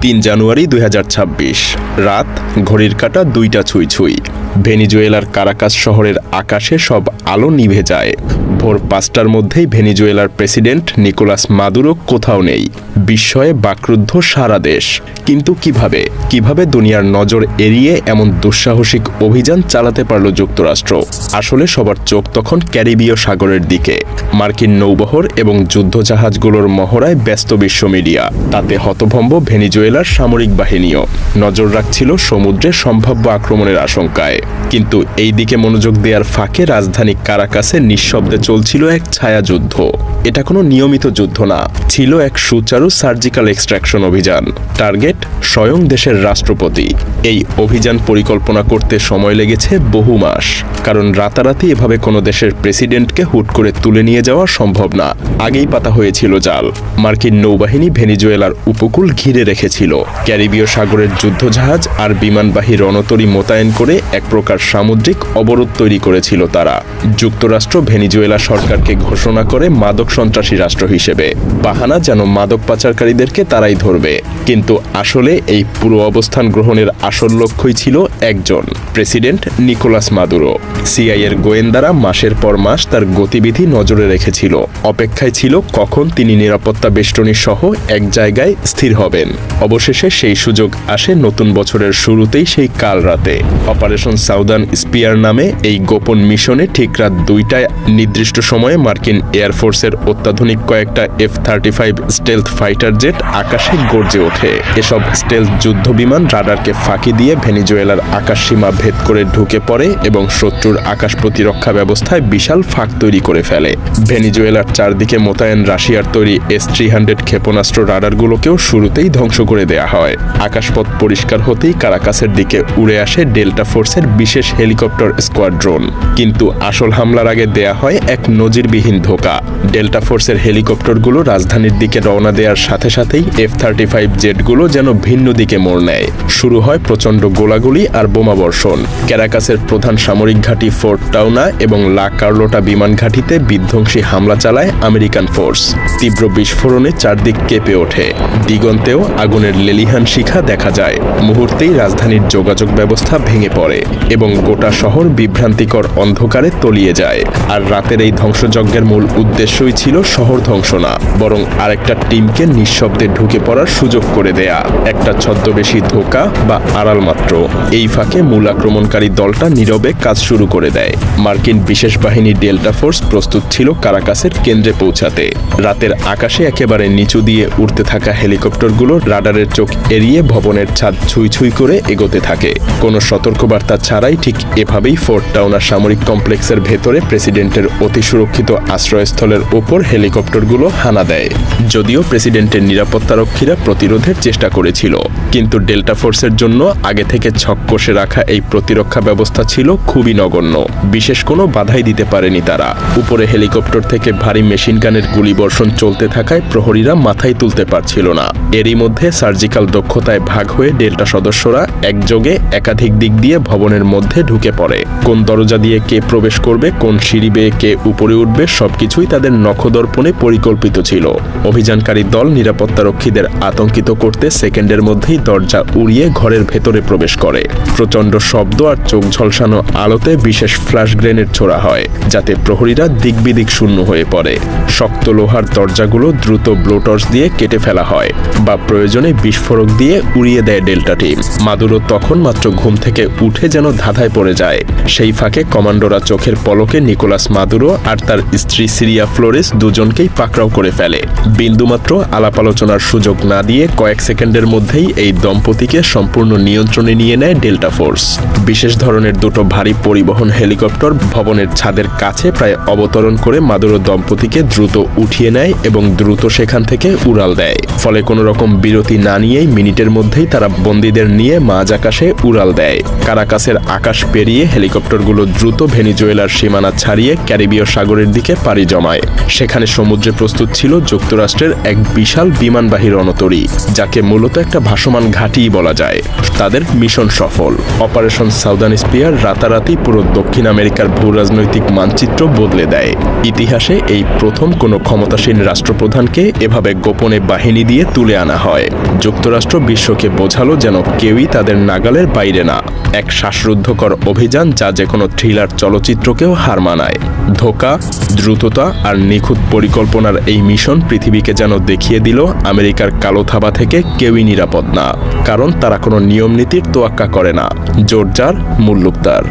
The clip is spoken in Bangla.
তিন জানুয়ারি দুই হাজার ছাব্বিশ। রাত ঘড়ির কাটা দুইটা ছুঁই ছুঁই। ভেনিজুয়েলার কারাকাস শহরের আকাশে সব আলো নিভে যায়। ভোর পাঁচটার মধ্যেই ভেনিজুয়েলার প্রেসিডেন্ট নিকোলাস মাদুরো কোথাও নেই। বিস্ময়ে বাকরুদ্ধ সারা দেশ। কিন্তু কীভাবে? কীভাবে দুনিয়ার নজর এড়িয়ে এমন দুঃসাহসিক অভিযান চালাতে পারল যুক্তরাষ্ট্র? আসলে সবার চোখ তখন ক্যারিবীয় সাগরের দিকে। মার্কিন নৌবহর এবং যুদ্ধজাহাজগুলোর মহড়ায় ব্যস্ত বিশ্ব মিডিয়া। তাতে হতভম্ব ভেনিজুয়েলার সামরিক বাহিনীও। নজর রাখছিল সমুদ্রে সম্ভাব্য আক্রমণের আশঙ্কায়। কিন্তু এই দিকে মনোযোগ দেওয়ার ফাঁকে রাজধানী কারাকাসে নিঃশব্দে চলছিল এক ছায়াযুদ্ধ। এটা কোনো নিয়মিত যুদ্ধ না। ছিল এক সুচারু সার্জিক্যাল এক্সট্রাকশন অভিযান। টার্গেট, স্বয়ং দেশের রাষ্ট্রপতি। এই অভিযান পরিকল্পনা করতে সময় লেগেছে বহু মাস। কারণ রাতারাতি এভাবে কোনো দেশের প্রেসিডেন্টকে হুট করে তুলে নিয়ে যাওয়া সম্ভব না। আগেই পাতা হয়েছিল জাল। মার্কিন নৌবাহিনী ভেনিজুয়েলার উপকূল ঘিরে রেখেছিল। ক্যারিবীয় সাগরের যুদ্ধজাহাজ আর বিমানবাহী রণতরী মোতায়েন করে এক প্রকার সামুদ্রিক অবরোধ তৈরি করেছিল তারা। যুক্তরাষ্ট্র ভেনিজুয়েলা সরকারকে ঘোষণা করে মাদক সন্ত্রাসী রাষ্ট্র হিসেবে। বাহানা যেন মাদক পাচারকারীদেরকে তারাই ধরবে। কিন্তু আসলে এই পুরো অবস্থান গ্রহণের আসল লক্ষ্যই ছিল একজন, প্রেসিডেন্ট নিকোলাস মাদুরো। সিআইয়ের গোয়েন্দারা মাসের পর মাস তার গতিবিধি নজরে রেখেছিল। অপেক্ষায় ছিল কখন তিনি নিরাপত্তা বেষ্টনী সহ এক জায়গায় স্থির হবেন। অবশেষে সেই সুযোগ আসে নতুন বছরের শুরুতেই সেই কাল রাতে। অপারেশন সাউদার্ন স্পিয়ার নামে এই গোপন মিশনে ঠিক রাত দুইটায় নির্দিষ্ট সময়ে মার্কিন এয়ারফোর্সের অত্যাধুনিক কয়েকটা F thirty five stealth fighter jet আকাশে গর্জে ওঠে। এসব স্টেলথ যুদ্ধ বিমান রাডারকে ফাঁকি দিয়ে ভেনিজুয়েলার আকাশসীমা ভেদ করে ঢুকে পড়ে এবং শত্রুর আকাশ প্রতিরক্ষা ব্যবস্থায় বিশাল ফাঁক তৈরি করে ফেলে। ভেনিজুয়েলার চারদিকে মোতায়েন রাশিয়ার তৈরি এস থ্রি হান্ড্রেড ক্ষেপণাস্ত্র রাডারগুলোকেও শুরুতেই ধ্বংস করে দেয়া হয়। আকাশপথ পরিষ্কার হতেই কারাকাসের দিকে উড়ে আসে ডেল্টা ফোর্সের বিশেষ হেলিকপ্টার স্কোয়াড্রোন। কিন্তু আসল হামলার আগে দেয়া হয় এক নজিরবিহীন ধোকা। ডেল্টা ফোর্সের হেলিকপ্টারগুলো রাজধানীর দিকে রওনা দেওয়ার সাথে সাথেই এফ থার্টি ফাইভ জেটগুলো যেন ভিন্ন দিকে মোড় নেয়। শুরু হয় প্রচণ্ড গোলাগুলি আর বোমাবর্ষণ ক্যারাকাসের প্রধান সামরিক ঘাঁটি ফোর্ট টাউনা এবং লা কার্লোটা বিমান ঘাঁটিতে বিধ্বংসী হামলা চালায় আমেরিকান ফোর্স। তীব্র বিস্ফোরণে চারদিক কেঁপে ওঠে। দিগন্তেও আগুনের লেলিহান শিখা দেখা যায়। মুহূর্তেই রাজধানীর যোগাযোগ ব্যবস্থা ভেঙে পড়ে এবং গোটা শহর বিভ্রান্তিকর অন্ধকারে তলিয়ে যায়। আর রাতের এই ধ্বংসযজ্ঞের মূল উদ্দেশ্যই ছিল শহর ধ্বংস না বরং আরেকটা টিমকে নিঃশব্দে ঢুকে পড়ার সুযোগ করে দেয়া, একটা ছদ্মবেশী ধোকা বা আড়াল মাত্র। এই ফাঁকে মূল আক্রমণকারী দলটা নীরবে কাজ শুরু করে দেয়। মার্কিন বিশেষ বাহিনী ডেল্টা ফোর্স প্রস্তুত ছিল কারাকাসের কেন্দ্রে পৌঁছাতে। রাতের আকাশে একেবারে নিচু দিয়ে উঠতে থাকা হেলিকপ্টারগুলো রাডারের চোখ এড়িয়ে ভবনের ছাদ ছুঁই ছুঁই করে এগোতে থাকে। কোনো সতর্কবার্তা ছাড়াই ঠিক এভাবেই ফোর্ট টাউনার সামরিক কমপ্লেক্সের ভেতরে প্রেসিডেন্টের অতি সুরক্ষিত আশ্রয়স্থলের ওপর হেলিকপ্টারগুলো হানা দেয়। যদিও প্রেসিডেন্টের নিরাপত্তারক্ষীরা প্রতিরোধের চেষ্টা করেছিল, কিন্তু ডেল্টা ফোর্সের জন্য আগে থেকে ছক কষে রাখা এই প্রতিরক্ষা ব্যবস্থা ছিল খুবই নগণ্য। বিশেষ কোনো বাধাই দিতে পারেনি তারা। উপরে হেলিকপ্টার থেকে ভারী মেশিন গানের গুলিবর্ষণ চলতে থাকায় প্রহরীরা মাথায় তুলতে পারছিল না। এরই মধ্যে সার্জিক্যাল দক্ষতায় ভাগ হয়ে ডেল্টা সদস্যরা একযোগে একাধিক দিক দিয়ে ভবনের মধ্যে ঢুকে পড়ে। কোন দরজা দিয়ে কে প্রবেশ করবে, কোন সিঁড়ি বেয়ে কে উপরে উঠবে, সবকিছুই তাদের নখদর্পণে পরিকল্পিত ছিল। অভিযানকারী দল নিরাপত্তারক্ষীদের আতঙ্কিত করতে সেকেন্ডের মধ্যেই দরজা উড়িয়ে ঘরের ভেতরে প্রবেশ করে। প্রচণ্ড শব্দ আর চোখ ঝলসানো আলোতে বিশেষ ফ্ল্যাশ গ্রেনেড ছোড়া হয়, যাতে প্রহরীরা দিকবিদিক শূন্য হয়ে পড়ে। শক্ত লোহার দরজাগুলো দ্রুত ব্লোটর্স দিয়ে কেটে ফেলা হয় বা প্রয়োজনে বিস্ফোরক দিয়ে উড়িয়ে দেয় ডেল্টা টিম। মাদুরো তখন মাত্র ঘুম থেকে উঠে যেন ধাঁধায় পড়ে যায়। সেই ফাঁকে কমান্ডোরা চোখের পলকে নিকোলাস মাদুরো আর তার স্ত্রী সিরিয়া ফ্লোরেস দুজনকেই পাকড়াও করে ফেলে। বিন্দুমাত্র আলাপ আলোচনার সুযোগ না দিয়ে কয়েক সেকেন্ডের মধ্যেই এই দম্পতিকে সম্পূর্ণ নিয়ন্ত্রণে নিয়ে নেয় ডেল্টা ফোর্স। বিশেষ ধরনের দুটো ভারী পরিবহন হেলিকপ্টার ভবনের ছাদের কাছে প্রায় অবতরণ করে মাদুরো দম্পতিকে দ্রুত উঠিয়ে নেয় এবং দ্রুত সেখান থেকে উড়াল দেয়। ফলে কোনো রকম বিরতি না নিয়েই মিনিটের মধ্যেই তারা বন্দীদের নিয়ে মাঝ আকাশে উড়াল দেয়। কারাকাসের আকাশ পেরিয়ে হেলিকপ্টারগুলো দ্রুত ভেনিজুয়েলার সীমানা ছাড়িয়ে ক্যারিবীয় সাগরের দিকে পাড়ি জমায়। সেখানে সমুদ্রে প্রস্তুত ছিল যুক্তরাষ্ট্রের এক বিশাল বিমানবাহী রণতরী, যাকে মূলত একটা ভাসমান ঘাঁটিই বলা যায়। তাদের মিশন সফল। অপারেশন সাউদার্ন স্পিয়ার রাতারাতি পুরো দক্ষিণ আমেরিকার ভূ রাজনৈতিক মানচিত্র বদলে দেয়। ইতিহাসে এই প্রথম কোনো ক্ষমতাসীন রাষ্ট্রপ্রধানকে এভাবে গোপনে বাহিনী দিয়ে তুলে আনা হয়। যুক্তরাষ্ট্র বিশ্বকে বোঝালো যেন কেউই তাদের নাগালের বাইরে না। এক শ্বাসরুদ্ধকর অভিযান যা যে কোনো থ্রিলার চলচ্চিত্রকেও হার মানায়। ধোকা, দ্রুততা আর নিখুঁত পরিকল্পনার এই মিশন পৃথিবীকে যেন দেখিয়ে দিল আমেরিকার কালো থাবা থেকে কেউই নিরাপদ না, কারণ তারা কোনো নিয়ম নীতির তোয়াক্কা করে না। জোরজার মুল্লুকদার।